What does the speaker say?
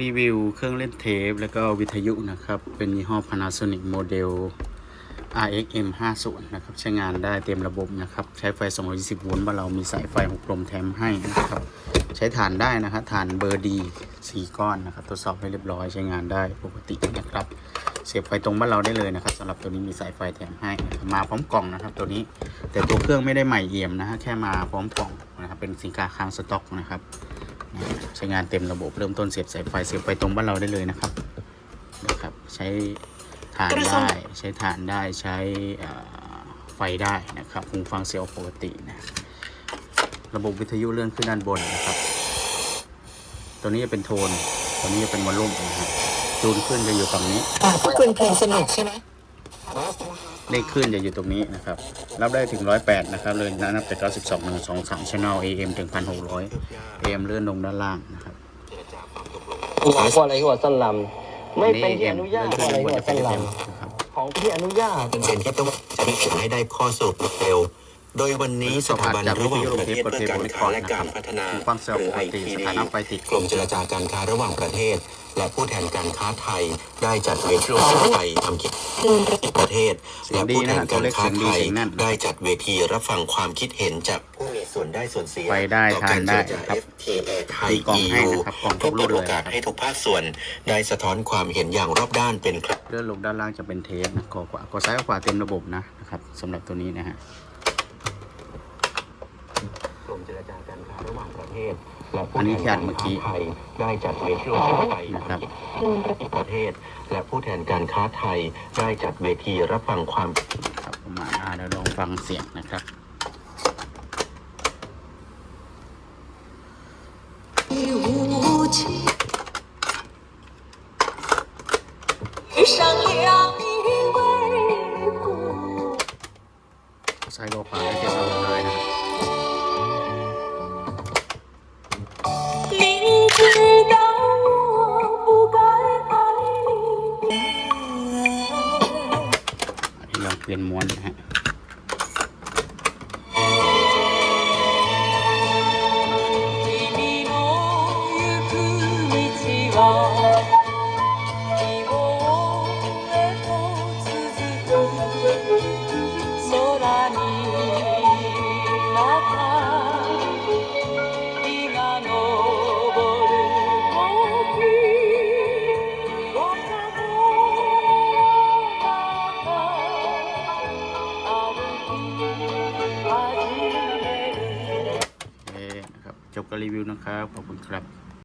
รีวิวเครื่องเล่นเทป แล้วก็วิทยุนะครับ เป็นยี่ห้อ Panasonic โมเดล RXM 50นะครับ ใช้งานได้เต็มระบบนะครับ ใช้ไฟ 220 โวลต์บ้านเรามีสายไฟหกลมแถมให้นะครับ ใช้ฐานได้นะครับฐานเบอร์ดี 4 ก้อนนะครับ ทดสอบให้เรียบร้อยใช้งานได้ปกตินะครับ เสียบไฟตรงบ้านเราได้เลยนะครับสำหรับตัวนี้มีสายไฟแถมให้ มาพร้อมกล่องนะครับ ตัวนี้ แต่ตัวเครื่องไม่ได้ใหม่เอี่ยมนะฮะ แค่มาพร้อมกล่องนะครับ เป็นสินค้าค้างสต็อกนะครับ ใช้งานเต็มระบบเริ่มต้นเสียบสายไฟเสียบไฟตรงบ้านเราได้เลยนะครับนะครับ ใช้ฐานได้ ใช้ฐานได้ใช้ไฟได้นะครับหูฟังเสียงปกตินะระบบวิทยุเลื่อนขึ้นด้านบนนะครับ ตัวนี้จะเป็นโทน ตัวนี้จะเป็นวอลลุ่มนะครับจูนขึ้นจะอยู่ฝั่งนี้อ่าก็เป็นเพลงสนุกใช่ไหม เลขขึ้นจะอยู่ตรงนี้นะครับ รับได้ถึง 108 นะครับ เลยนับแต่92 1 2 3 channel AM ถึง 1,600 AM เลื่อนลงด้านล่างนะครับหัวอะไรหัวสั้นลำไม่เป็นที่ AM อนุญาตเลื่อนอะไรขึ้นหัวจะเป็สั้นนล FM นะครับำของที่อนุญาตเป็นเซนที่ต้องจะมีผลให้ได้ข้อสรุปเร็วโดยวันนี้สถาบันระหว่างประเทศเพื่อการค้าและการพัฒนาหูฟังเสียงหรืปอกติ ITD สถานะไฟติดกรมเจรจาการค้าระหว่างประเทศ และผู้แทนการค้าไทยได้จัดเวทีไทยทำกิจประเทศ และผู้แทนการค้าไทยได้จัดเวทีรับฟังความคิดเห็นจากผู้มีส่วนได้ส่วนเสียไฟได้ต่อทานการเจได้รจานะครับ FTA ไทยมีกล่องให้ EU นะครับกล่องครเพื่อบรูเปิปดเลยโอกาสให้ทุกภาคส่วน ได้สะท้อนความเห็นอย่างรอบด้านเป็นครั้งเลื่อนลงด้านล่างจะเป็นเทปนะกดขวากดซ้ายกดขวาเต็มระบบนะนะครับสำหรับตัวนี้นะฮะกร มเจรจาการค้าระหว่างประเทศและผู้แทนการค้าไทยได้จัดเวทีระดับไปนะครับประเทศ และผู้แทนการค้าไทยได้จัดเวทีรับฟังความครับมาเดี๋ลองฟังเสียงนะครับใช้โลภะและเกล็ดโลายนะครับ ลองเปลี่ยนม้วนนะฮะ จบการรีวิวนะครับ ขอบคุณครับ